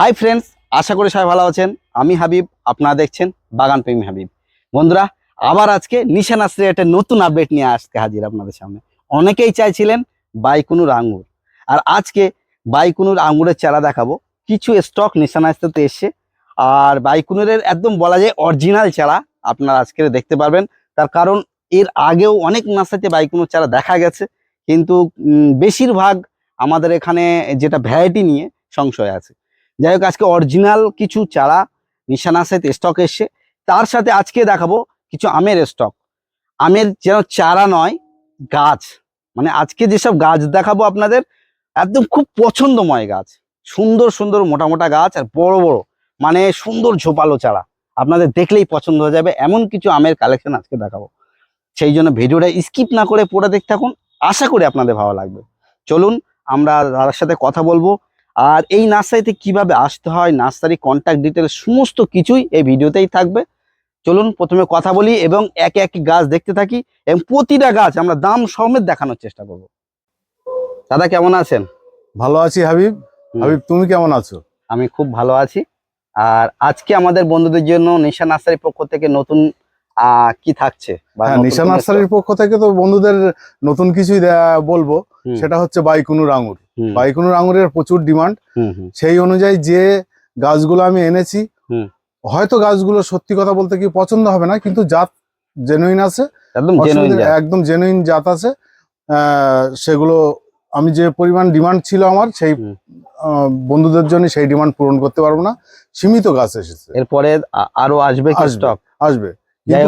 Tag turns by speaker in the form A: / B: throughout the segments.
A: Hi friends আশা করি সবাই ভালো আছেন। আমি হাবিব, আপনারা দেখছেন বাগান প্রেমী হাবিব। বন্ধুরা, আবার আজকে নিশান আসলে একটা নতুন আপডেট নিয়ে আসতে হাজির আপনাদের সামনে। অনেকেই চাইছিলেন বাইকুনুর আঙ্গুর। আর আজকে বাইকুনুর আঙ্গুরের চারা দেখাবো। কিছু স্টক নিশান আসতে এসছে। আর বাইকুনুরের একদম বলা যায় অরিজিনাল চারা আপনারা আজকে দেখতে পারবেন। তার কারণ এর আগেও অনেক নার্সারিতে বাইকুনুর চারা দেখা গেছে। কিন্তু বেশিরভাগ আমাদের এখানে যেটা ভ্যারাইটি নিয়ে সংশয় আছে। যাই হোক, আজকে অরিজিনাল কিছু চারা নিশানা সাথে স্টক এসছে। তার সাথে আজকে দেখাবো কিছু আমের স্টক আমের যেন চারা নয়, গাছ। মানে আজকে যেসব গাছ দেখাবো আপনাদের, একদম খুব পছন্দময় গাছ। সুন্দর সুন্দর মোটা মোটা গাছ আর বড় বড় মানে সুন্দর ঝোপালো চারা। আপনাদের দেখলেই পছন্দ হয়ে যাবে। এমন কিছু আমের কালেকশন আজকে দেখাবো। সেই জন্য ভিডিওটা স্কিপ না করে পড়ে দেখতে থাকুন। আশা করি আপনাদের ভালো লাগবে। চলুন, আমরা দাদার সাথে কথা বলব। আর এই নার্সারিতে কীভাবে আসতে হয় নার্সারি কন্ট্যাক্ট ডিটেলস সমস্ত কিছুই এই ভিডিওতেই থাকবে। চলুন প্রথমে কথা বলি এবং একে একে গাছ দেখতে থাকি এবং প্রতিটা গাছ আমরা দাম সমেত দেখানোর চেষ্টা করব। দাদা কেমন আছেন?
B: ভালো আছি হাবিব। হাবিব তুমি কেমন আছো?
A: আমি খুব ভালো আছি। আর আজকে আমাদের বন্ধুদের জন্য নিশা নার্সারির পক্ষ থেকে নতুন আহ, কি থাকছে?
B: হ্যাঁ নিশা নার্সারির পক্ষ থেকে তো বন্ধুদের নতুন কিছুই বলব। সেটা হচ্ছে বাইকুনুর আঙুর বাইকুনুর আঙুরের প্রচুর ডিমান্ড। সেই অনুযায়ী যে গাছগুলো আমি এনেছি হয়তো গাছগুলো সত্যি কথা বলতে কি পছন্দ হবে না কিন্তু জাত জেনুইন আছে।
A: একদম জেনুইন
B: জাত। আছে। আহ, সেগুলো আমি যে পরিমাণ ডিমান্ড ছিল আমার সেই বন্ধুদের জন্য সেই ডিমান্ড পূরণ করতে পারব না। সীমিত গাছ এসেছে।
A: এরপরে আরও আসবে। স্টক
B: আসবে।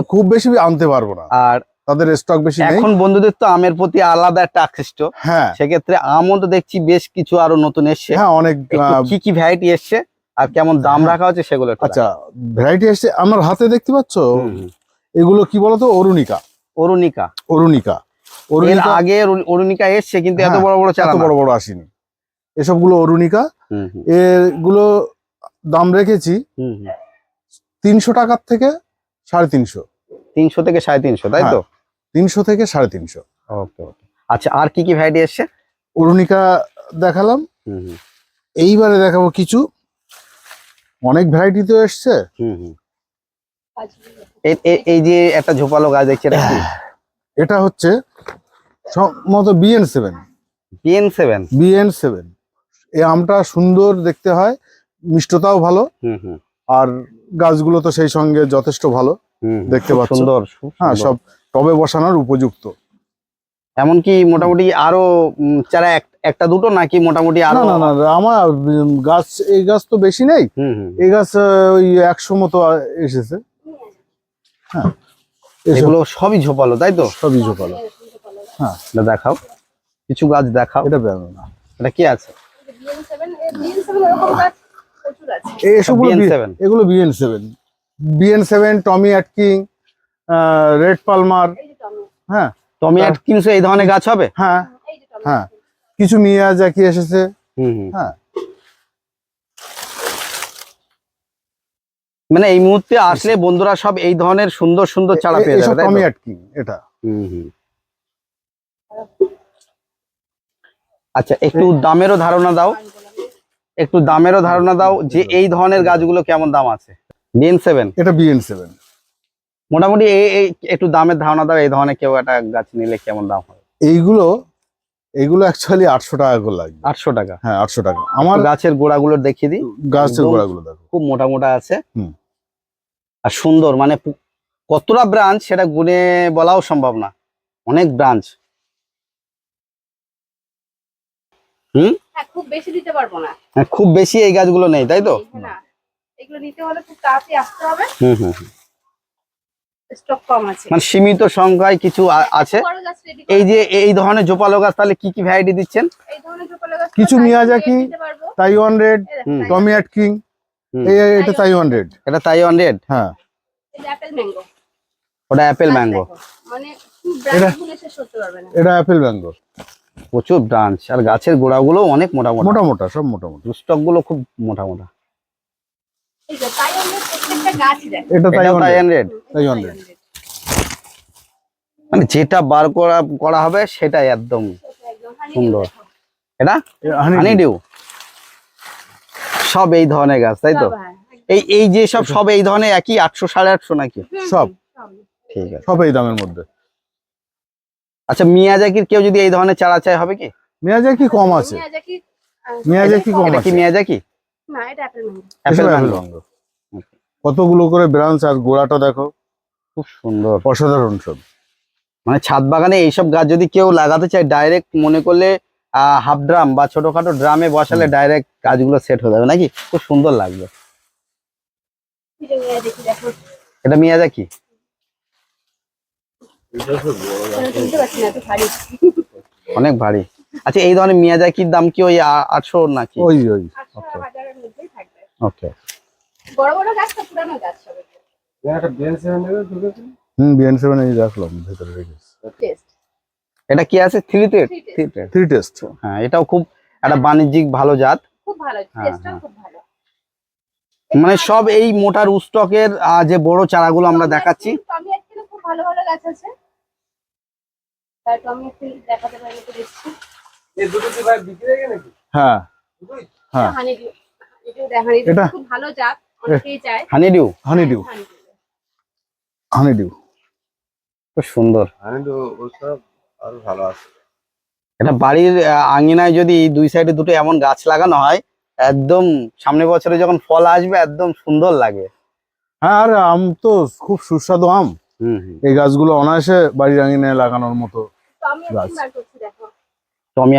B: খুব বেশি আনতে পারব না।
A: আর
B: তাদের স্টক বেশি নেই।
A: এখন বন্ধুদের তো আমের প্রতি আলাদা একটা আকৃষ্ট।
B: হ্যাঁ।
A: সেক্ষেত্রে আমও তো দেখছি বেশ কিছু আরও নতুন এসছে।
B: হ্যাঁ অনেক
A: কি কি ভ্যারাইটি এসছে আর কেমন দাম
B: হ্যাঁ।
A: রাখা হচ্ছে সেগুলো একটু
B: আচ্ছা ভ্যারাইটি এসছে আমার হাতে দেখতে পাচ্ছ। এগুলো কি বলতো? অরুণিকা।
A: অরুণিকা।
B: অরুণিকা।
A: এর আগে অরু- অরুণিকা এসছে কিন্তু এত
B: হ্যাঁ,
A: বড় বড় চারা
B: এত বড় বড় আসেনি। এসবগুলো অরুণিকা। এগুলো দাম রেখেছি। তিনশো টাকার থেকে সাড়ে তিনশো।
A: তিনশো থেকে সাড়ে তিনশো তাই তো?
B: তিনশো থেকে সাড়ে তিনশো।
A: ওকে ওকে। আচ্ছা আর কি কি ভ্যারাইটি এসছে?
B: অরুণিকা দেখালাম।
A: হুম, হুম,
B: এইবারে দেখাবো কিছু। অনেক ভ্যারাইটি তো এসছে।
A: হুম, হুম। এই- যে একটা ঝোপালো গাছ দেখছি এটা
B: এটা হচ্ছে মতো BN seven
A: PN seven
B: BN seven এই আমটা সুন্দর দেখতে হয় মিষ্টতাও ভালো।
A: হুম হুম।
B: আর গাছগুলো তো সেই সঙ্গে যথেষ্ট ভালো।
A: হুম,
B: দেখতে পাচ্ছ?
A: সুন্দর
B: হ্যাঁ সব টবে বসানোর উপযুক্ত।
A: এমনকি মোটামুটি আরও চারা এক- একটা দুটো নাকি মোটামুটি আরও
B: না না না, আমার গাছ এই গাছ তো বেশি নেই।
A: হুম হুম।
B: এই গাছ ওই একশো মতো এসেছে। হ্যাঁ
A: এগুলো সবই ঝোপালো তাই তো?
B: সবই ঝোপালো। হ্যাঁ।
A: এটা দেখাও। কিছু গাছ দেখাও।
B: এটা বেরো না।
A: এটা কি আছে?
B: এই এসবগুলো
A: BN7
B: এগুলো BN seven BN seven Tommy Atkins red palmer. হ্যাঁ।
A: টমি কিনছো এই ধরনের গাছ হবে?
B: হ্যাঁ। হ্যাঁ। কিছু মিয়া জ্যাকি এসেছে।
A: হুম হুম।
B: হ্যাঁ।
A: মানে এই মুহূর্তে আসলে বন্ধুরা সব এই ধরনের সুন্দর সুন্দর চারা পেয়ে যাবে?
B: টমি অ্যাটকিং এটা।
A: হুম হুম। আচ্ছা একটু দামেরও ধারণা দাও। একটু দামেরও ধারণা দাও যে এই ধরনের গাছগুলো কেমন দাম আছে? বিএন সেভেন
B: এটা বিএন সেভেন
A: মোটামুটি এই এই একটু দামের ধারণা দাও এই ধরনের কেউ একটা গাছ নিলে কেমন দাম হবে
B: এইগুলো এইগুলো অ্যাকচুয়ালি আটশো টাকা করে লাগবে।
A: আটশো টাকা?
B: হ্যাঁ আটশো টাকা। আমার
A: গাছের গোড়াগুলো দেখিয়ে দিই।
B: গাছের গোড়াগুলো দেখো।
A: খুব মোটা মোটা আছে।
B: হুম।
A: আর সুন্দর মানে কতটা ব্রাঞ্চ সেটা গুনে বলাও সম্ভব না। অনেক ব্রাঞ্চ।
C: হ্যাঁ খুব বেশি দিতে পারব না।
A: খুব বেশি এই গাছগুলো নেই তাই তো?
C: এগুলো নিতে হলে খুব তাড়াতাড়ি আসতে হবে।
A: হুম হুম হুম।
C: স্টক কম আছে।
A: মানে সীমিত সংখ্যায় কিছু আছে। এই যে এই ধরনের জোপালো গাছ তাহলে কি কি ভ্যারাইটি দিচ্ছেন?
C: এই ধরনের ঝোপালো গাছ
B: কিছু মিয়াজাকি, তাইওয়ান রেড।
C: তাই-
B: টমি এই- এটা তাইওয়ান রেড
A: এটা তাইওয়ান রেড
B: হ্যাঁ।
C: অ্যাপেল ম্যাঙ্গো
A: ওটা অ্যাপেল ম্যাঙ্গো
C: মানে
B: এটা অ্যাপেল ম্যাঙ্গো
A: প্রচুর ব্রাঞ্চ আর গাছের গোড়াগুলো অনেক মোটা মোটা।
B: মোটা মোটা সব মোটা মোটা।
A: স্টকগুলো খুব মোটা মোটা।
C: এই যে তাই আমরা প্রত্যেকটা গাছ দেখো।
B: এটা
A: এটা
B: তাইওয়ান রেড
A: তাইওয়ান রেড মানে যেটা বার করা করা হবে সেটাই একদম সুন্দর। এটা?
B: হানি
A: হানি ডিউ সব এই ধরনের গাছ তাই তো? এই এই যে সব সব এই ধরনের একই আটশো সাড়ে আটশো নাকি?
B: সব।
A: ঠিক আছে।
B: সব এই দামের মধ্যে।
A: আচ্ছা মিয়াজাকির কেউ যদি এই ধরনের চারা চায় হবে কি?
B: মিয়াজাকি কম আছে।
C: মিয়াজাকি,
B: কম আছে।
A: মিয়াজাকি
C: না এটা অ্যাপেল ম্যাঙ্গো।
A: Apple mango.
B: কতগুলো করে ব্রাঞ্চ আর গোড়াটা দেখো।
A: খুব সুন্দর।
B: অসাধারণ সব।
A: মানে ছাদ বাগানে এইসব গাছ যদি কেউ লাগাতে চায় ডাইরেক্ট মনে করলে হাফ ড্রাম বা ছোটখাটো ড্রামে বসালে ডাইরেক্ট গাছগুলো সেট হয়ে যাবে নাকি? খুব সুন্দর লাগবে।
C: এই যে মিয়াজাকি দেখো
A: এটা
C: এত ভারী
A: অনেক ভারী। আচ্ছা এই ধরনের মিয়াজাকির দাম কি ওই আটশো নাকি?
B: ওই ওই।
A: ওকে
C: বড় বড় গাছ তো পুরানো গাছ সব
B: হুম বিএন সেভেন এই রাখলাম ভেতরে রেখেছি
C: টেস্ট
A: এটা কি আছে থ্রি
C: Three
A: থ্রি
B: টেস্ট
A: হ্যাঁ এটাও খুব একটা বাণিজ্যিক ভালো জাত
C: খুব ভালো
A: হ্যাঁ,
C: টেস্টটাও
A: হ্যাঁ।
C: খুব ভালো
A: মানে সব এই মোটার রুস্টকের আহ, যে বড় চারাগুলো আমরা দেখাচ্ছি
C: খুব ভালো ভালো গাছ আছে তার টমি অ্যাটকিন দেখাতে পারি তো দেখছি
B: হ্যাঁ হ্যাঁ এটা?
C: খুব ভালো জাত অনেকেই চায়
A: হানি ডিউ
B: হানি ডিউ
C: হ্যাঁ,
B: ডিউ
A: খুব সুন্দর।
D: আনন্দ ওসব ভালো আছে।
A: এটা বাড়ির আঙিনায় যদি দুই সাইডে দুটো এমন গাছ লাগানো হয় একদম সামনে বছরে যখন ফল আসবে একদম সুন্দর লাগে।
B: হ্যাঁ আর আম তো খুব সুস্বাদু আম। এই গাছগুলো অনায়াসে বাড়ির আঙিনায় লাগানোর মতো গাছ।
A: টমি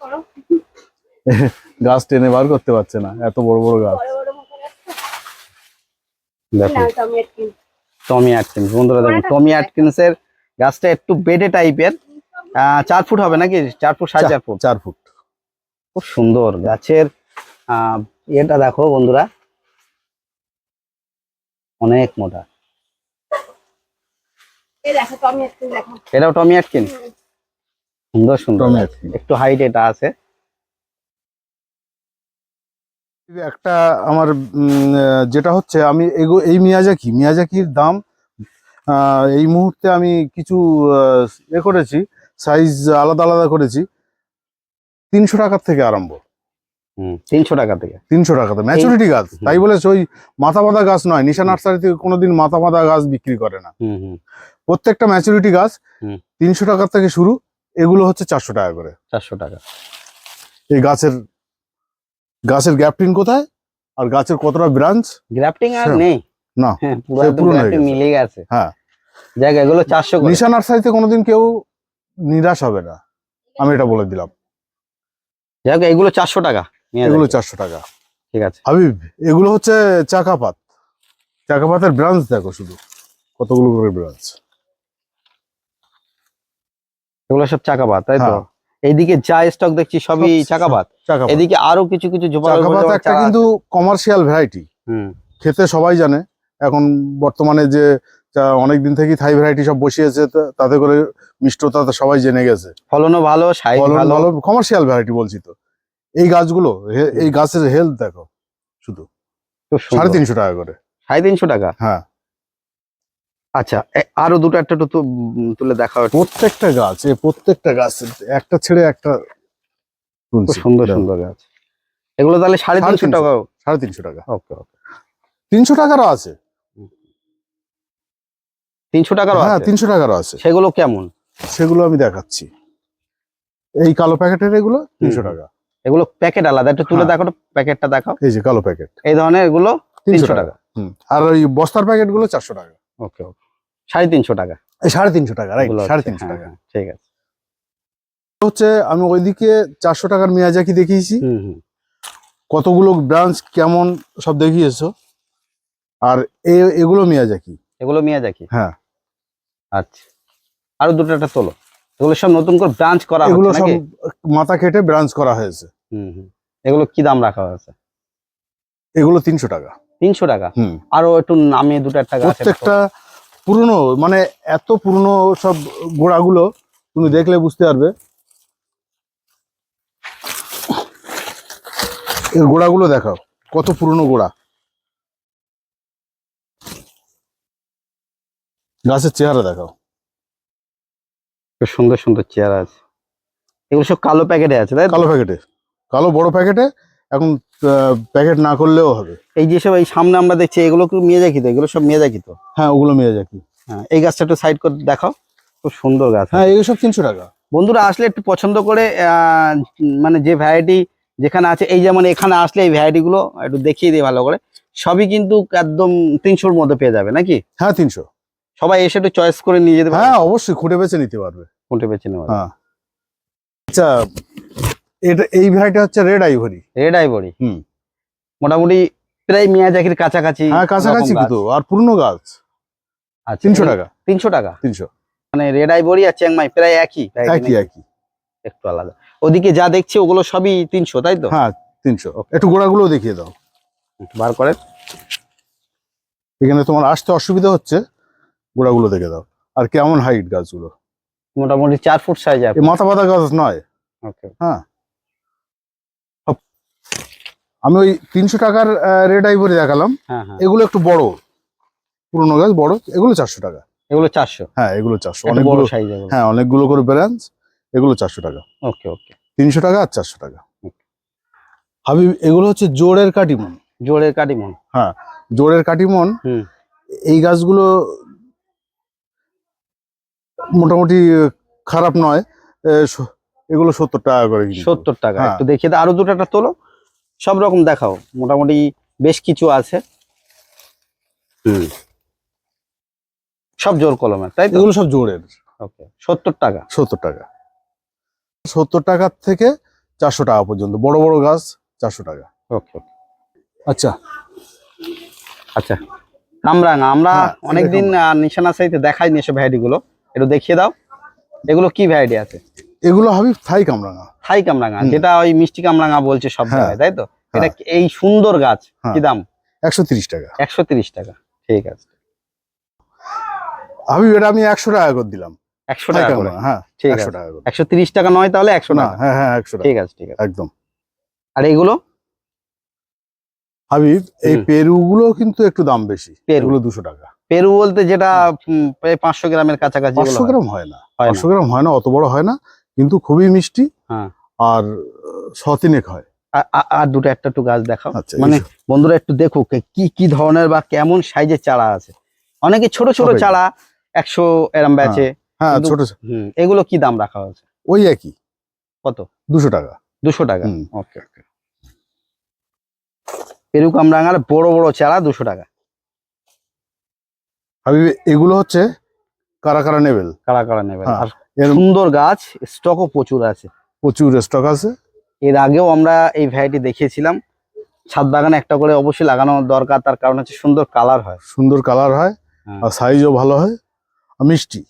C: করো।
B: গাছ টেনে বার করতে পারছে না এত বড় বড় গাছ।
C: না টমি অ্যাটকিন
A: টমি বন্ধুরা দেখুন টমি? এর গাছটা একটু বেডে টাইপের চার ফুট হবে নাকি? চার ফুট সাড়ে চার ফুট?
B: চার ফুট।
A: খুব সুন্দর গাছের আহ, এটা দেখো বন্ধুরা। অনেক মোটা।
C: এই দেখো টমি অ্যাটকিন
A: এটাও টমি আটকিন সুন্দর সুন্দর।
B: টমি
A: একটু হাইট এটা আছে।
B: একটা আমার যেটা হচ্ছে আমি এগো এই মিয়াজাকি মিয়াজাকির দাম এই মুহূর্তে আমি কিছু এ করেছি সাইজ আলাদা আলাদা করেছি তিনশো টাকার থেকে আরম্ভ।
A: তিনশো টাকা থেকে।
B: তিনশো টাকাতে ম্যাচুরিটি গাছ। তাই বলে ওই মাথা মাথা গাছ নয় নিশা কোনোদিন মাথা মাথা গাছ বিক্রি করে না। প্রত্যেকটা ম্যাচুরিটি গাছ
A: হুম।
B: তিনশো টাকার থেকে শুরু এগুলো হচ্ছে চারশো টাকা করে।
A: চারশো টাকা।
B: এই গাছের গাছের গ্যাপটিন কোথায়? আর গাছের কতটা ব্রাঞ্চ
A: গ্রাফটিং আর
B: হ্যাঁ।
A: নেই।
B: না,
A: হ্যাঁ পুরো
B: গেছে।
A: মিলে গেছে।
B: হ্যাঁ।
A: জায়গা এগুলো চারশো
B: নিশা নার্সারিতে কোনোদিন কেউ নিরাশ হবে না। আমি এটা বলে দিলাম।
A: যাই এগুলো চারশো টাকা।
B: এগুলো। চারশো টাকা।
A: ঠিক আছে।
B: হাবিব এগুলো হচ্ছে চাকাপাত চাকাপাতের ব্রাঞ্চ দেখো শুধু। কতগুলো করে ব্রাঞ্চ
A: এগুলো সব চাকাবাদ তাই তো?
B: হ্যাঁ।
A: এইদিকে যা স্টক দেখছি সবই
B: চাকাপাত
A: এদিকে আরও কিছু কিছু
B: চাকাপাত একটা কিন্তু কমার্শিয়াল ভ্যারাইটি
A: হুম।
B: খেতে সবাই জানে। এখন বর্তমানে যে অনেক দিন থেকেই থাই ভ্যারাইটি সব বসিয়েছে তাতে করে মিষ্টতা তো সবাই জেনে গেছে।
A: ফলনও ভালো
B: ফলন
A: ভালো।
B: কমার্শিয়াল ভ্যারাইটি বলছি তো। এই গাছগুলো এই গাছের হেলথ দেখো শুধু। সাড়ে তিনশো টাকা করে।
A: সাড়ে তিনশো টাকা?
B: হ্যাঁ।
A: আচ্ছা আরও দুটো একটা তুলে দেখা
B: প্রত্যেকটা গাছ এই প্রত্যেকটা গাছ একটা ছেড়ে একটা।
A: সুন্দর সুন্দর গাছ। এগুলো তাহলে সাড়ে তিনশো। টাকা
B: সাড়ে তিনশো টাকা।
A: ওকে ওকে।
B: তিনশো টাকারও আছে।
A: তিনশো টাকারও
B: হ্যাঁ তিনশো টাকারও আছে।
A: সেগুলো কেমন?
B: সেগুলো আমি দেখাচ্ছি। এই কালো প্যাকেটের এগুলো তিনশো টাকা।
A: এগুলো প্যাকেট আলাদা। একটু তুলে
B: হ্যাঁ।
A: দেখো প্যাকেটটা দেখাও।
B: এই যে কালো প্যাকেট।
A: এই ধরনের এগুলো
B: তিনশো টাকা। আর ওই বস্তার প্যাকেটগুলো চারশো টাকা।
A: ওকে ওকে। সাড়ে তিনশো টাকা।
B: সাড়ে তিনশো টাকা রাইট? সাড়ে তিনশো
A: হ্যাঁ,
B: টাকা।
A: হ্যাঁ, ঠিক আছে।
B: হচ্ছে আমি ওইদিকে চারশো টাকার মিয়াজাকি দেখিয়েছি? কতগুলো ব্রাঞ্চ কেমন সব দেখিয়েছো? আর এগুলো মিয়াজাকি
A: এগুলো মিয়াজাকি
B: হ্যাঁ।
A: আচ্ছা। আরও দুটো একটা তোলো। এগুলো সব নতুন করে ব্রাঞ্চ করা
B: এগুলো সব মাথা কেটে ব্রাঞ্চ করা হয়েছে।
A: হুম এগুলো কি দাম রাখা হয়েছে?
B: এগুলো তিনশো টাকা।
A: তিনশো টাকা?
B: হুম।
A: আরও একটু নামিয়ে দুটো গাছ
B: প্রত্যেকটা পুরনো মানে এত পুরনো সব গোড়াগুলো তুমি দেখলে বুঝতে পারবে। এর গোড়াগুলো দেখাও। কত পুরনো গোড়া। গাছের চেহারা দেখাও।
A: খুব সুন্দর সুন্দর চেয়ার আছে। এগুলো সব কালো প্যাকেটে আছে তাই
B: কালো প্যাকেটে। কালো বড় প্যাকেটে এখন প্যাকেট না করলেও হবে।
A: এই যেসব এই সামনে আমরা দেখছি এগুলো কি মিয়াজাকি তো এগুলো সব মিয়াজাকি তো
B: হ্যাঁ ওগুলো মিয়াজাকি
A: হ্যাঁ এই গাছটা একটু সাইড করে দেখাও। খুব সুন্দর গাছ।
B: হ্যাঁ এগুলো সব তিনশো টাকা।
A: বন্ধুরা আসলে একটু পছন্দ করে মানে যে ভ্যারাইটি যেখানে আছে এই যেমন এখানে আসলে এই ভ্যারাইটি গুলো একটু দেখিয়ে দিই ভালো করে। সবই কিন্তু একদম তিনশোর মধ্যে পেয়ে যাবে নাকি?
B: হ্যাঁ তিনশো।
A: সবাই এসে একটু চয়েস করে নিয়ে যেতে
B: হ্যাঁ অবশ্যই খুঁটে বেছে নিতে পারবে।
A: খুঁটে বেছে নেওয়া
B: হ্যাঁ। আচ্ছা এটা এই ভ্যারাইটি হচ্ছে রেড আইভরি
A: রেড আইভরি
B: হুম।
A: মোটামুটি প্রায় মিয়াজাকির কাছাকাছি
B: হ্যাঁ কাছাকাছি। কিন্তু আর পুরনো গাছ।
A: আচ্ছা,
B: তিনশো টাকা।
A: তিনশো টাকা?
B: তিনশো।
A: মানে রেড আইভরি আর চ্যাংমাই প্রায় একই।
B: একই একই।
A: একটু আলাদা। ওদিকে যা দেখছি ওগুলো সবই তিনশো তাই তো?
B: হ্যাঁ তিনশো। একটু গোড়াগুলো দেখিয়ে দাও।
A: বার করে
B: এখানে তোমার আসতে অসুবিধা হচ্ছে গোড়াগুলো দেখে দাও। আর কেমন হাইট গাছগুলো?
A: মোটামুটি চার ফুট সাইজ
B: এই মাথা পাতা গাছ নয়।
A: ওকে
B: হ্যাঁ। আমি ওই তিনশো টাকার রেড আইভরি দেখালাম।
A: হ্যাঁ হ্যাঁ।
B: এগুলো একটু বড়। পুরনো গাছ বড়। এগুলো চারশো টাকা।
A: এগুলো চারশো।
B: হ্যাঁ এগুলো চারশো।
A: একটু বড়
B: অনেকগুলো
A: সাইজ
B: হ্যাঁ অনেকগুলো করে ব্রাঞ্চ এগুলো চারশো টাকা।
A: ওকে ওকে।
B: তিনশো টাকা আর চারশো টাকা। হাবিব এগুলো হচ্ছে জোরের কাটিমন?
A: জোরের কাটিমন।
B: জোড়ের কাটিমন।
A: হুম।
B: এই গাছগুলো মোটামুটি খারাপ নয় এগুলো সত্তর টাকা করে।
A: সত্তর টাকা
B: হ্যাঁ।
A: একটু দেখিয়ে দাও আরও দুটো একটা তোলো। সব রকম দেখাও মোটামুটি বেশ কিছু আছে। হুম। সব জোর কলমের তাই
B: এগুলো সব জোরের
A: ওকে সত্তর টাকা।
B: সত্তর টাকা। সত্তর টাকার থেকে চারশো টাকা পর্যন্ত। বড় বড় গাছ চারশো টাকা।
A: ওকে
B: আচ্ছা।
A: আচ্ছা। কামরাঙা আমরা
B: হ্যাঁ,
A: অনেকদিন নিশানা সাইতে দেখাইনি এসব ভ্যারাইটি গুলো একটু দেখিয়ে দাও। এগুলো কি ভ্যারাইটি আছে?
B: এগুলো হাবিব থাই কামরাঙা।
A: থাই কামরাঙা যেটা ওই মিষ্টি কামরাঙা বলছে সব
B: হ্যাঁ,
A: জায়গায় তাই তো?
B: হ্যাঁ।
A: এটা এই সুন্দর গাছ। কি দাম?
B: একশো তিরিশ টাকা।
A: একশো তিরিশ টাকা ঠিক আছে।
B: হাবিব এটা আমি একশো টাকা করে দিলাম।
A: একশো টাকা করে।
B: হ্যাঁ
A: ঠিক আছে।
B: টাকা
A: একশো তিরিশ টাকা নয় তাহলে একশো
B: না
A: টাকা।
B: হ্যাঁ হ্যাঁ একশো
A: ঠিক আছে ঠিক আছে।
B: একদম।
A: আর এইগুলো
B: হাবিব এই পেরুগুলো কিন্তু একটু দাম বেশি।
A: পেরু।
B: এগুলো দুশো টাকা।
A: পেরু বলতে যেটা প্রায় পাঁচশো গ্রামের কাছাকাছি
B: পাঁচশো গ্রাম হয় না।
A: হয়
B: পাঁচশো গ্রাম হয় না অত বড় হয় না কিন্তু খুবই মিষ্টি।
A: হ্যাঁ।
B: আর শতিনেক হয়।
A: আর দুটো একটা একটু গাছ দেখাও।
B: আচ্ছা
A: মানে বন্ধুরা একটু দেখুক কি কি ধরনের বা কেমন সাইজের চারা আছে। অনেকে ছোট ছোট চারা একশো এরম ব্যাচে
B: হ্যাঁ ছোট
A: হুম এগুলো কি দাম রাখা হয়েছে?
B: ওই একই।
A: কত?
B: দুশো টাকা।
A: দুশো টাকা। ওকে ওকে। পেরু কামরাঙার বড় বড় চারা দুশো টাকা।
B: হাবিব এগুলো হচ্ছে কারা কারা নেবেল?
A: কারা কারা নেবেন
B: হ্যাঁ,
A: আর
B: এর
A: সুন্দর গাছ স্টকও প্রচুর আছে।
B: প্রচুর স্টক আছে।
A: এর আগেও আমরা এই ভ্যারাইটি দেখিয়েছিলাম। ছাদ বাগানে একটা করে অবশ্যই লাগানো দরকার তার কারণ হচ্ছে সুন্দর কালার হয়।
B: সুন্দর কালার হয়
A: হ্যাঁ।
B: আর সাইজও ভালো হয়। আর মিষ্টি।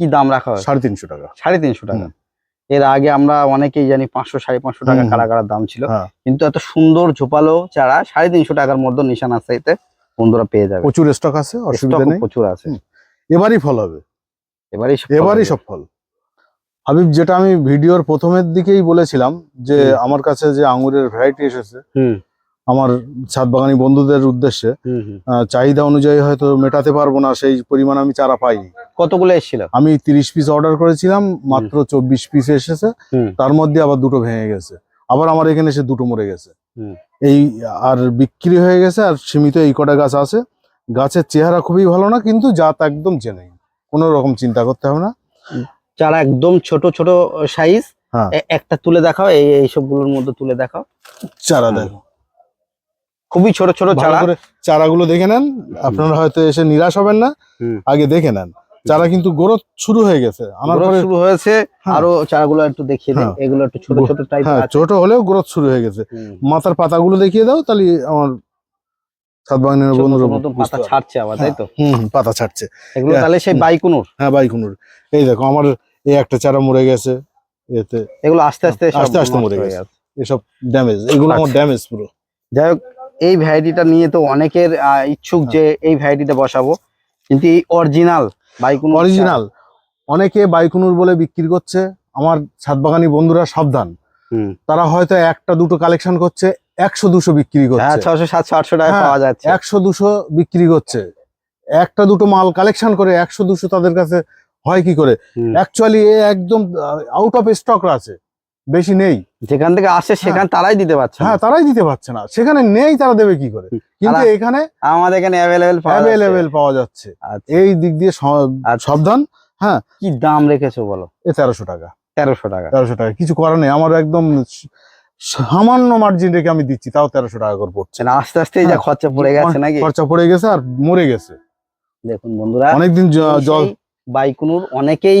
A: কি দাম রাখা হয়?
B: সাড়ে তিনশো টাকা।
A: সাড়ে তিনশো টাকা। এর আগে আমরা অনেকেই জানি পাঁচশো সাড়ে পাঁচশো টাকা কারা কারা দাম ছিল।
B: হ্যাঁ।
A: কিন্তু এত সুন্দর ঝোপালো চারা সাড়ে তিনশো টাকার মধ্যে নিশান আসাইতে বন্ধুরা পেয়ে যাবে।
B: প্রচুর স্টক আছে অসুবিধা নেই।
A: প্রচুর আছে।
B: এবারই ফল হবে।
A: এবারই
B: এবারই সব ফল। হাবিব যেটা আমি ভিডিওর প্রথমের দিকেই বলেছিলাম যে আমার কাছে যে আঙুরের ভ্যারাইটি এসেছে আমার ছাদ বাগানি বন্ধুদের উদ্দেশ্যে চাহিদা অনুযায়ী হয়তো মেটাতে পারব না সেই পরিমাণ আমি চারা পাইনি।
A: কতগুলো এসেছিল?
B: আমি তিরিশ পিস অর্ডার করেছিলাম মাত্র চব্বিশ পিস এসেছে। তার মধ্যে আবার দুটো ভেঙে গেছে। আবার আমার এখানে এসে দুটো মরে গেছে। এই আর বিক্রি হয়ে গেছে আর সীমিত এই কটা গাছ আছে। গাছের চেহারা খুবই ভালো না কিন্তু জাত একদম চেনে কোনো রকম চিন্তা করতে হবে না।
A: চারা একদম ছোট ছোট সাইজ
B: হ্যাঁ।
A: একটা তুলে দেখাও এই এই সবগুলোর মধ্যে তুলে দেখাও।
B: চারা। দেখো।
A: খুবই ছোট ছোট চারা।
B: চারাগুলো দেখে নেন। আপনারা হয়তো এসে নিরাশ হবেন না। আগে দেখে নেন। চারা কিন্তু গ্রোথ শুরু হয়ে গেছে।
A: Growth শুরু হয়েছে।
B: হ্যাঁ।
A: আরও চারাগুলো একটু দেখিয়ে দিন।
B: হ্যাঁ।
A: এগুলো একটু ছোট ছোট টাইপ
B: হ্যাঁ ছোট হলেও গ্রোথ শুরু হয়ে গেছে। মাথার পাতাগুলো দেখিয়ে দাও তাহলে আমার বাগানের বন্ধুরা
A: পাতা ছাড়ছে আবার তাই তো?
B: হুম পাতা ছাড়ছে।
A: এগুলো তাহলে সেই বাইকুনুর?
B: হ্যাঁ বাইকুনুর। এই দেখো আমার এই একটা চারা মরে গেছে। এতে
A: এগুলো আস্তে আস্তে
B: আস্তে আস্তে মরে গেছে। এসব ড্যামেজ এগুলো আমার
A: আচ্ছা।
B: ড্যামেজ পুরো।
A: যাই হোক এই ভ্যারাইটিটা নিয়ে তো অনেকের ইচ্ছুক
B: হ্যাঁ।
A: যে এই ভ্যারাইটিটা বসাবো। কিন্তু এই অরিজিনাল বাইকুনুর
B: অরিজিনাল অনেকে বাইকুনুর বলে বিক্রি করছে। আমার ছাদ বাগানি বন্ধুরা সাবধান। তারা হয়তো একটা দুটো কালেকশন করছে একশো দুশো বিক্রি
A: হ্যাঁ
B: করছে
A: ছশো সাতশো আটশো টাকা
B: হ্যাঁ,
A: পাওয়া যাচ্ছে।
B: একশো দুশো বিক্রি করছে। একটা দুটো মাল কালেকশন করে একশো দুশো তাদের কাছে হয় কি করে। অ্যাকচুয়ালি এ একদম আউট অফ স্টক আছে। বেশি নেই।
A: যেখান থেকে আসে সেখান তারাই দিতে পারছে
B: হ্যাঁ তারাই দিতে পারছে না। সেখানে নেই তারা দেবে কি করে? কিন্তু এখানে
A: আমাদের এখানে অ্যাভেলেবেল
B: অ্যাভেলেবেল পাওয়া যাচ্ছে। এই দিক দিয়ে
A: আচ্ছা।
B: সাবধান
A: কি দাম রেখেছো বলো?
B: এ তেরোশো টাকা।
A: তেরোশো টাকা।
B: তেরোশো টাকা। কিছু করার নেই। আমার একদম সামান্য মার্জিন রেখে আমি দিচ্ছি। তাও তেরোশো টাকা করে পড়ছে।
A: না আস্তে আস্তে যা
B: হ্যাঁ।
A: খরচা পড়ে গেছে নাকি?
B: খরচা পড়ে গেছে আর মরে গেছে।
A: দেখুন বন্ধুরা
B: অনেকদিন জল
A: বাইকুনুর অনেকেই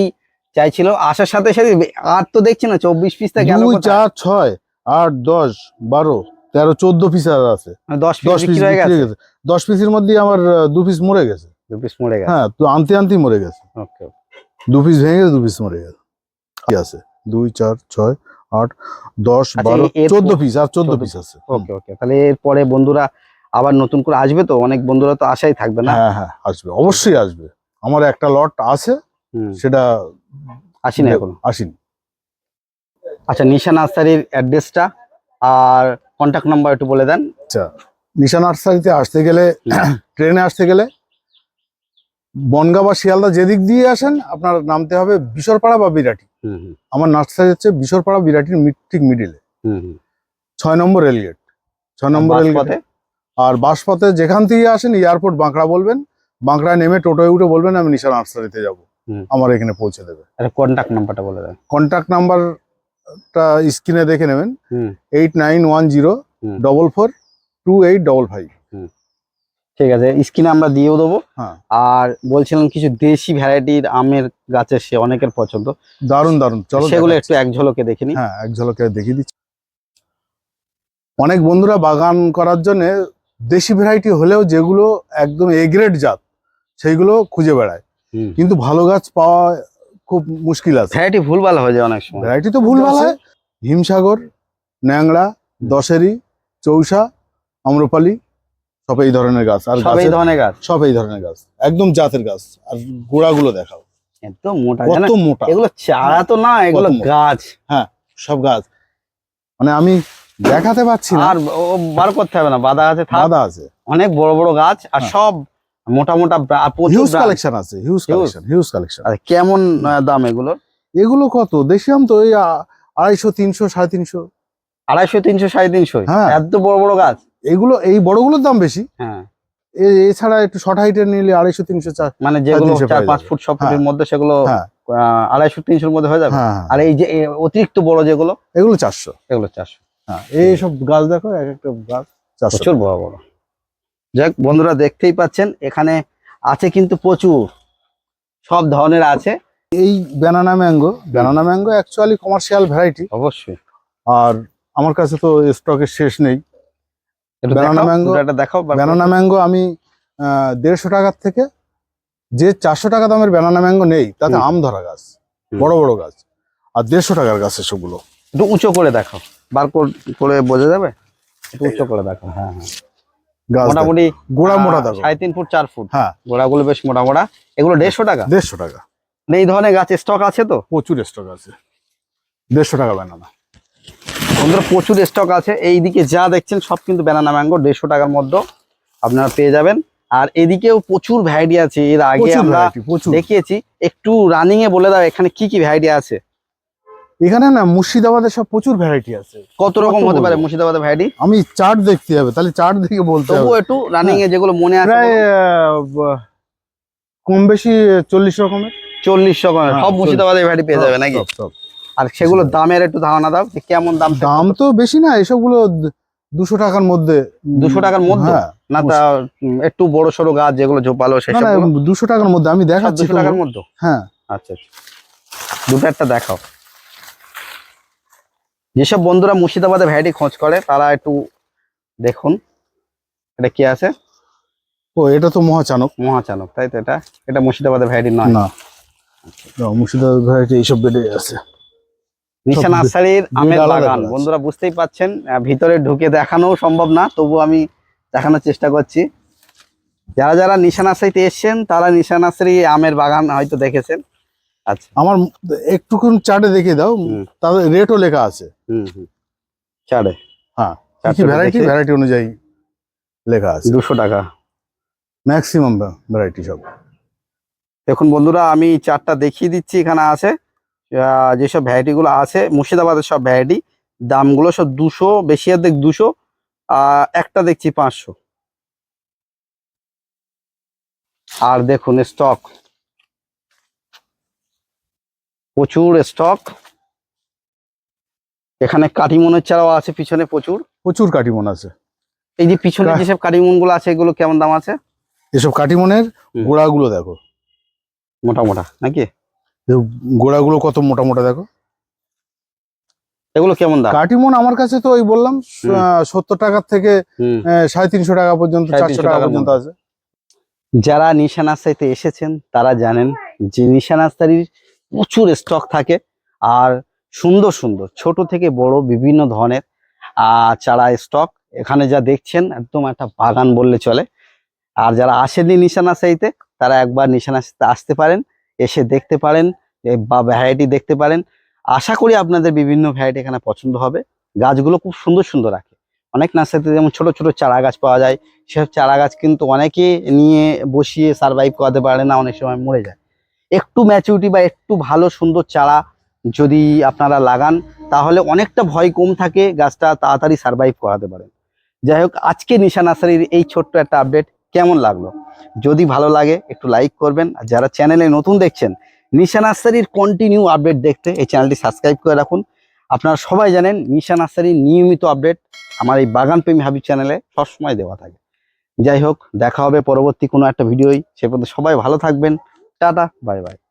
A: চাইছিল আসার সাথে সাথে আর তো দেখছি না চব্বিশ পিসটা গেল
B: দুই চার ছয় আট দশ বারো তেরো চোদ্দ পিস আর আছে।
A: মানে দশ পিস
B: দশ পিস
A: হয়ে গেছে?
B: দশ পিসের মধ্যে আমার দু পিস মরে গেছে।
A: দু পিস মরে গেছে?
B: হ্যাঁ তো আনতে আনতেই মরে গেছে।
A: ওকে
B: দু পিস ভেঙে গেছে দু পিস মরে গেছে। কি আছে? দুই চার ছয় আট দশ
A: আচ্ছা,
B: বারো চোদ্দ পিস আর চোদ্দ পিস আছে।
A: ওকে ওকে তাহলে এরপরে বন্ধুরা আবার নতুন করে আসবে তো? অনেক বন্ধুরা তো আশাই থাকবে না?
B: হ্যাঁ হ্যাঁ আসবে। অবশ্যই আসবে। আমার একটা লট আছে সেটা
A: আসি না এখনও?
B: আসিনি।
A: আচ্ছা নিশা নার্সারির অ্যাড্রেসটা আর কন্ট্যাক্ট নাম্বার একটু বলে দেন।
B: আচ্ছা নিশা নার্সারিতে আসতে গেলে ট্রেনে আসতে গেলে বনগা বা শিয়ালদা যেদিক দিয়ে আসেন আপনার নামতে হবে বিশরপাড়া বা বিরাটি। আমার নার্সারি হচ্ছে বিশরপাড়া বিরাটির ঠিক মিডিলে ছয় নম্বর রেলগেট ছয় নম্বর রেলগেট আর বাসপথে যেখান থেকে আসেন এয়ারপোর্ট বাঁকড়া বলবেন। বাঁকড়ায় নেমে টোটোয় উঠে বলবেন আমি নিশা নার্সারিতে যাব। আমার এখানে পৌঁছে দেবে।
A: কন্ট্যাক্ট নাম্বারটা বলে দেন।
B: কন্ট্যাক্ট নাম্বারটা স্ক্রিনে দেখে নেবেন।
A: হুম।
B: Eight nine one zero double four two eight double five
A: ঠিক আছে স্ক্রিনে আমরা দিয়েও দেবো।
B: হ্যাঁ।
A: আর বলছিলাম কিছু দেশি ভ্যারাইটির আমের গাছের সে অনেকের পছন্দ।
B: দারুণ দারুণ। চলো
A: সেগুলো একটু এক ঝলকে দেখে নি
B: হ্যাঁ এক ঝলকে দেখিয়ে দিচ্ছি। অনেক বন্ধুরা বাগান করার জন্য দেশি ভ্যারাইটি হলেও যেগুলো একদম এগ্রেড জাত সেইগুলো খুঁজে বেড়ায়। কিন্তু ভালো গাছ পাওয়া খুব মুশকিল আছে।
A: ভ্যারাইটি ভুলভাল হয়ে যায় অনেক সময়।
B: ভ্যারাইটি তো ভুল ভালো হয়। হিমসাগর ন্যাংড়া দশেরি চৌসা আম্রপালি সব এই ধরনের গাছ। আর
A: সব এই ধরনের গাছ।
B: সব এই ধরনের গাছ। একদম জাতের গাছ। আর গোড়াগুলো দেখাও।
A: একদম মোটা
B: কত মোটা।
A: এগুলো চারা তো না এগুলো। গাছ।
B: সব গাছ। মানে আমি দেখাতে পাচ্ছি না।
A: আর ও বার করতে হবে না বাদা থাক।
B: বাধা আছে।
A: অনেক বড় বড় গাছ আর
B: হ্যাঁ।
A: সব মোটা মোটা
B: হিউজ কালেকশন আছে হিউজ কালেকশন হিউজ কালেকশন
A: আর কেমন দাম এগুলো
B: এগুলো কত? দেখলাম তো ওই আড়াইশো তিনশো সাড়ে তিনশো।
A: আড়াইশো তিনশো সাড়ে তিনশো?
B: হ্যাঁ।
A: এত বড় বড় গাছ?
B: এগুলো এই বড়গুলোর দাম বেশি।
A: হ্যাঁ।
B: এছাড়া একটু শর্ট হাইটের নিলে আড়াইশো তিনশো চার
A: মানে যেগুলো চার পাঁচ ফুট ছ ফুটের মধ্যে সেগুলো
B: হ্যাঁ।
A: আড়াইশো তিনশোর মধ্যে হয়ে যাবে?
B: হ্যাঁ হ্যাঁ।
A: আর এই যে অতিরিক্ত বড় যেগুলো?
B: এগুলো চারশো।
A: এগুলো চারশো।
B: হ্যাঁ এই সব গাছ দেখো এক একটা গাছ চারশো
A: বড় বড়। যাক বন্ধুরা দেখতেই পাচ্ছেন এখানে আছে কিন্তু প্রচুর সব ধরনের আছে
B: এই banana mango banana mango actually commercial variety
A: অবশ্যই
B: আর আমার কাছে তো স্টকের শেষ নেই
A: একটু
B: Banana
A: দেখাও।
B: ব্যানানা ম্যাঙ্গো আমি দেড়শো টাকার থেকে যে চারশো টাকা দামের ব্যানানা ম্যাঙ্গো নেই তাতে। আম ধরা গাছ বড় বড় গাছ আর দেড়শো টাকার গাছ সবগুলো
A: একটু উঁচু করে দেখাও বার কর- করে বোঝা যাবে একটু উঁচু করে দেখো হ্যাঁ হ্যাঁ
B: দেখো।
A: মোটামুটি
B: গোড়া মোটা দেখো।
A: সাড়ে তিন ফুট চার ফুট।
B: হ্যাঁ।
A: গোড়াগুলো বেশ মোটা মোটা। এগুলো দেড়শো টাকা?
B: দেড়শো টাকা।
A: মানে এই ধরনের গাছ স্টক আছে তো?
B: প্রচুর স্টক আছে। দেড়শো টাকা ব্যানানা
A: বন্ধুরা প্রচুর স্টক আছে। এইদিকে যা দেখছেন সব কিন্তু ব্যানানা ম্যাঙ্গো দেড়শো টাকার মধ্যে। আপনারা পেয়ে যাবেন। আর এদিকেও প্রচুর ভ্যারাইটি আছে। এর আগে আমরা দেখিয়েছি। একটু রানিং এ বলে দাও এখানে কি কি ভ্যারাইটি আছে?
B: এখানে না মুর্শিদাবাদে সব প্রচুর ভ্যারাইটি আছে।
A: কত রকম হতে পারে? মুর্শিদাবাদের ভ্যারাইটি
B: আমি চার্ট দেখতে হবে তাহলে চার্ট দেখে বলতে হবে।
A: একটু রানিং এ যেগুলো মনে আছে
B: প্রায় কম বেশি চল্লিশ রকমের।
A: চল্লিশ রকমের
B: হ্যাঁ,
A: সব মুর্শিদাবাদের ভ্যারাইটি পেয়ে যাবে নাকি। আর সেগুলো দামের একটু ধারণা দাও কেমন দাম
B: দাম তো বেশি না এসবগুলো দুশো টাকার মধ্যে।
A: দুশো টাকার মধ্যে?
B: হ্যাঁ
A: না তা একটু বড় সড়ো গাছ যেগুলো ঝোপালো সেসব
B: দুশো টাকার মধ্যে আমি দেখাচ্ছি
A: দুশো টাকার মধ্যে?
B: হ্যাঁ।
A: আচ্ছা আচ্ছা। দুটো একটা দেখাও। যেসব বন্ধুরা মুর্শিদাবাদে ভ্যারাইটি খোঁজ করে তারা একটু দেখুন এটা কি আছে?
B: ও এটা তো মহাচানক।
A: মহাচানক তাই তো এটা? এটা মুর্শিদাবাদের ভ্যারাইটি নয়।
B: না। মুর্শিদাবাদ ভ্যারাইটি এইসব বেডে আছে।
A: নিশা
B: সব
A: নার্সারির আমের বাগান বন্ধুরা বুঝতেই পাচ্ছেন ভিতরে ঢুকে দেখানো সম্ভব না তবু আমি দেখানোর চেষ্টা করছি। যারা যারা নিশা নার্সারিতে এসছেন তারা নিশা নার্সারি আমের বাগান হয়তো দেখেছেন।
B: আমার একটুকুন চার্টে দেখে দাও। তাদের রেটও লেখা আছে।
A: চারে
B: হ্যাঁ কি ভ্যারাইটি ভ্যারাইটি অনুযায়ী লেখা আছে।
A: দুশো টাকা।
B: ম্যাক্সিমাম ভ্যারাইটি সব।
A: দেখুন বন্ধুরা আমি চারটা দেখিয়ে দিচ্ছি এখানে আছে। যেসব ভ্যারাইটিগুলো আছে মুর্শিদাবাদের সব ভ্যারাইটি দামগুলো সব দুশো বেশি অর্ধেক দুশো আহ, একটা দেখছি পাঁচশো। আর দেখুন স্টক প্রচুর স্টক এখানে কাটিমনের চারাও আছে পিছনে প্রচুর।
B: প্রচুর কাটিমন আছে।
A: এই যে পিছনে যেসব কাটিমনগুলো আছে এগুলো কেমন দাম আছে?
B: এসব কাটিমনের। গোড়াগুলো দেখো।
A: মোটা মোটা নাকি?
B: গোড়াগুলো কত মোটা মোটা দেখো।
A: এগুলো কেমন দাম?
B: কাটিমন আমার কাছে তো ওই বললাম। সত্তর টাকার থেকে সাড়ে তিনশো টাকা পর্যন্ত চারশো টাকা পর্যন্ত আছে।
A: যারা নিশা নাস্তাইতে এসেছেন তারা জানেন যে নিশা নাস্তারির প্রচুর স্টক থাকে আর সুন্দর সুন্দর, ছোট থেকে বড় বিভিন্ন ধরনের চারা স্টক এখানে যা দেখছেন, একদম একটা বাগান বললে চলে। আর যারা আসেনি নিশা নাস্তাইতে তারা একবার নিশা নাস্তাইতে আসতে পারেন, এসে দেখতে পারেন বা ভ্যারাইটি দেখতে পারেন। আশা করি আপনাদের বিভিন্ন ভ্যারাইটি এখানে পছন্দ হবে। গাছগুলো খুব সুন্দর সুন্দর রাখে। অনেক নার্সারিতে যেমন ছোট ছোট চারা গাছ পাওয়া যায়, সেসব চারা গাছ কিন্তু অনেকে নিয়ে বসিয়ে সারভাইভ করাতে পারে না, অনেক সময় মরে যায়। একটু ম্যাচুরিটি বা একটু ভালো সুন্দর চারা যদি আপনারা লাগান, তাহলে অনেকটা ভয় কম থাকে, গাছটা তাড়াতাড়ি সারভাইভ করাতে পারেন। যাই হোক, আজকে নিশা নার্সারির এই ছোট্ট একটা আপডেট কেমন লাগল? যদি ভালো লাগে, একটু লাইক করবেন। আর যারা চ্যানেলে নতুন দেখছেন, নিশা নার্সারির কন্টিনিউ আপডেট দেখতে এই চ্যানেলটি সাবস্ক্রাইব করে রাখুন। আপনারা সবাই জানেন, নিশা নার্সারির নিয়মিত আপডেট আমার এই বাগান প্রেমী হাবিব চ্যানেলে সবসময় দেওয়া থাকে। যাই হোক, দেখা হবে পরবর্তী কোনো একটা ভিডিওই সে পর্যন্ত সবাই ভালো থাকবেন। Tata bye bye.